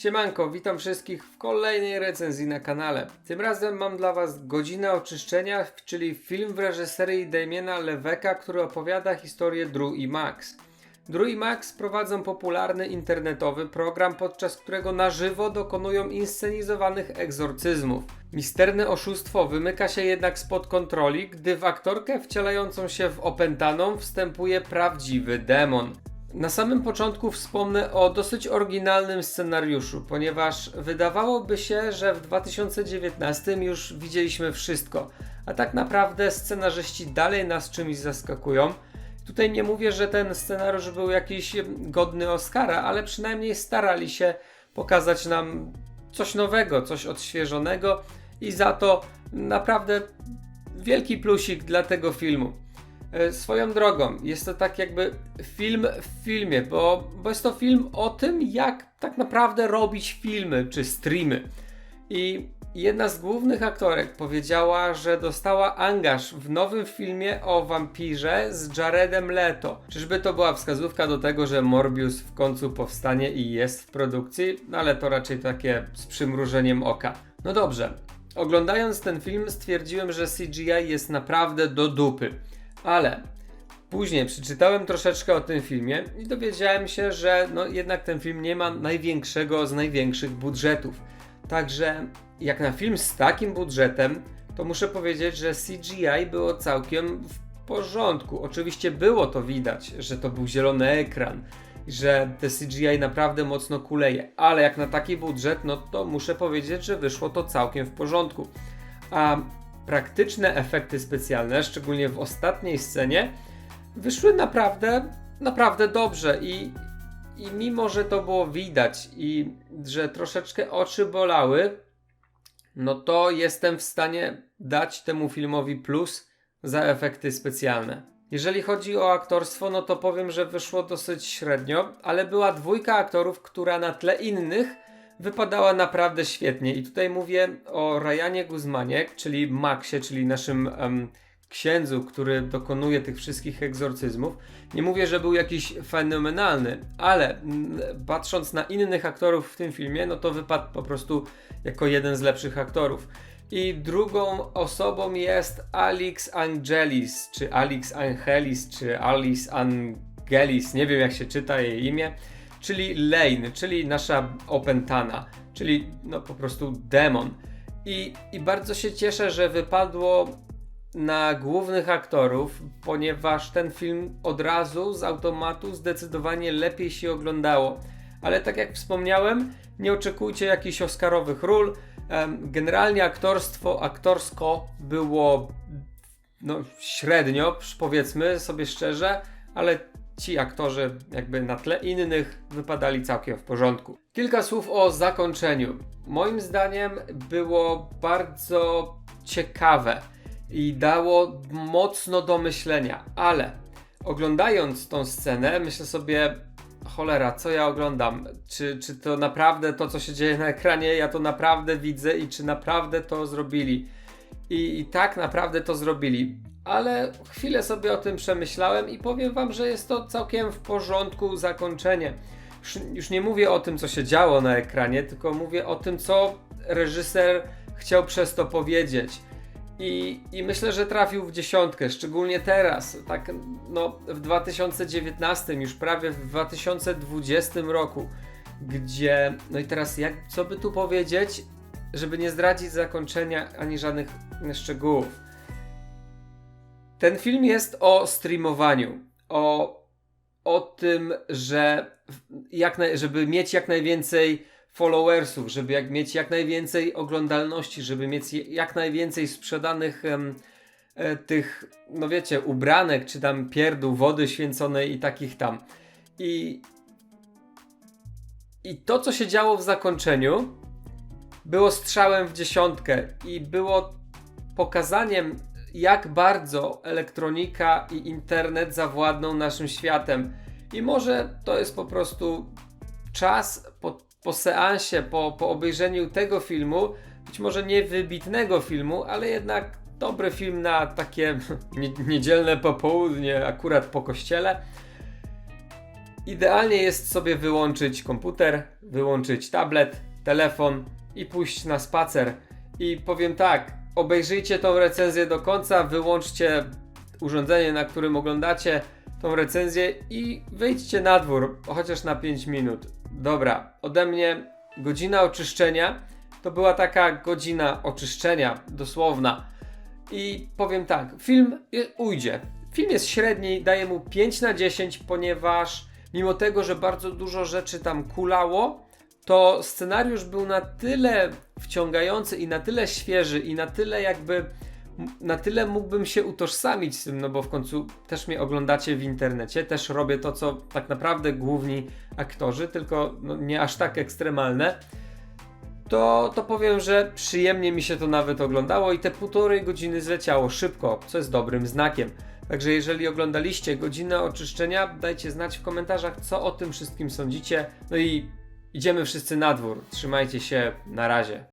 Siemanko, witam wszystkich w kolejnej recenzji na kanale. Tym razem mam dla Was Godzinę Oczyszczenia, czyli film w reżyserii Damiena Leweka, który opowiada historię Drew i Max. Drew i Max prowadzą popularny internetowy program, podczas którego na żywo dokonują inscenizowanych egzorcyzmów. Misterne oszustwo wymyka się jednak spod kontroli, gdy w aktorkę wcielającą się w opętaną wstępuje prawdziwy demon. Na samym początku wspomnę o dosyć oryginalnym scenariuszu, ponieważ wydawałoby się, że w 2019 już widzieliśmy wszystko, a tak naprawdę scenarzyści dalej nas czymś zaskakują. Tutaj nie mówię, że ten scenariusz był jakiś godny Oscara, ale przynajmniej starali się pokazać nam coś nowego, coś odświeżonego i za to naprawdę wielki plusik dla tego filmu. E, Swoją drogą, jest to tak jakby film w filmie, bo, bo jest to film o tym, jak tak naprawdę robić filmy czy streamy. I jedna z głównych aktorek powiedziała, że dostała angaż w nowym filmie o wampirze z Jaredem Leto. Czyżby to była wskazówka do tego, że Morbius w końcu powstanie i jest w produkcji? No ale to raczej takie z przymrużeniem oka. No dobrze. Oglądając ten film stwierdziłem, że CGI jest naprawdę do dupy. Ale później przeczytałem troszeczkę o tym filmie i dowiedziałem się, że no jednak ten film nie ma największego z największych budżetów. Także jak na film z takim budżetem, to muszę powiedzieć, że CGI było całkiem w porządku. Oczywiście było to widać, że to był zielony ekran, że te CGI naprawdę mocno kuleje, ale jak na taki budżet, no to muszę powiedzieć, że wyszło to całkiem w porządku. A praktyczne efekty specjalne, szczególnie w ostatniej scenie, wyszły naprawdę, naprawdę dobrze i, i mimo, że to było widać i że troszeczkę oczy bolały, no to jestem w stanie dać temu filmowi plus za efekty specjalne. Jeżeli chodzi o aktorstwo, no to powiem, że wyszło dosyć średnio, ale była dwójka aktorów, która na tle innych wypadała naprawdę świetnie. I tutaj mówię o Ryanie Guzmanie, czyli Maxie, czyli naszym em, księdzu, który dokonuje tych wszystkich egzorcyzmów. Nie mówię, że był jakiś fenomenalny, ale mm, patrząc na innych aktorów w tym filmie, no to wypadł po prostu jako jeden z lepszych aktorów. I drugą osobą jest Alix Angelis, czy Alix Angelis, czy Alice Angelis, nie wiem jak się czyta jej imię, czyli Lane, czyli nasza opętana, czyli no po prostu demon. I, I bardzo się cieszę, że wypadło na głównych aktorów, ponieważ ten film od razu z automatu zdecydowanie lepiej się oglądało. Ale tak jak wspomniałem, nie oczekujcie jakichś oscarowych ról. Generalnie aktorstwo, aktorsko było no, średnio, powiedzmy sobie szczerze, ale ci aktorzy jakby na tle innych wypadali całkiem w porządku. Kilka słów o zakończeniu. Moim zdaniem było bardzo ciekawe i dało mocno do myślenia, ale oglądając tą scenę, myślę sobie, cholera, co ja oglądam? Czy, czy to naprawdę to, co się dzieje na ekranie, ja to naprawdę widzę i czy naprawdę to zrobili? I, I tak naprawdę to zrobili. Ale chwilę sobie o tym przemyślałem i powiem wam, że jest to całkiem w porządku zakończenie. Już, nie mówię o tym, co się działo na ekranie, tylko mówię o tym, co reżyser chciał przez to powiedzieć. I, I myślę, że trafił w dziesiątkę, szczególnie teraz, tak no w 2019, już prawie w 2020 roku, gdzie, no i teraz jak, co by tu powiedzieć, żeby nie zdradzić zakończenia ani żadnych szczegółów. Ten film jest o streamowaniu, o, o tym, że jak naj, żeby mieć jak najwięcej followersów, żeby jak mieć jak najwięcej oglądalności, żeby mieć jak najwięcej sprzedanych e, tych, no wiecie, ubranek, czy tam pierdół, wody święconej i takich tam. I, I to, co się działo w zakończeniu, było strzałem w dziesiątkę i było pokazaniem, jak bardzo elektronika i internet zawładną naszym światem. I może to jest po prostu czas po, po seansie, po, po obejrzeniu tego filmu, być może nie wybitnego filmu, ale jednak dobry film na takie nie, niedzielne popołudnie, akurat po kościele. Idealnie jest sobie wyłączyć komputer, wyłączyć tablet, telefon i pójść na spacer. I powiem tak, obejrzyjcie tą recenzję do końca, wyłączcie urządzenie, na którym oglądacie tą recenzję i wyjdźcie na dwór, chociaż na 5 minut. Dobra, ode mnie godzina oczyszczenia to była taka godzina oczyszczenia, dosłowna. I powiem tak, film ujdzie. Film jest średni, daję mu 5 na 10, ponieważ mimo tego, że bardzo dużo rzeczy tam kulało, to scenariusz był na tyle wciągający i na tyle świeży i na tyle jakby na tyle mógłbym się utożsamić z tym, no bo w końcu też mnie oglądacie w internecie, też robię to, co tak naprawdę główni aktorzy, tylko no, nie aż tak ekstremalne to, to powiem, że przyjemnie mi się to nawet oglądało i te półtorej godziny zleciało szybko, co jest dobrym znakiem. Także jeżeli oglądaliście godzinę oczyszczenia, dajcie znać w komentarzach, co o tym wszystkim sądzicie. No i idziemy wszyscy na dwór. Trzymajcie się, na razie.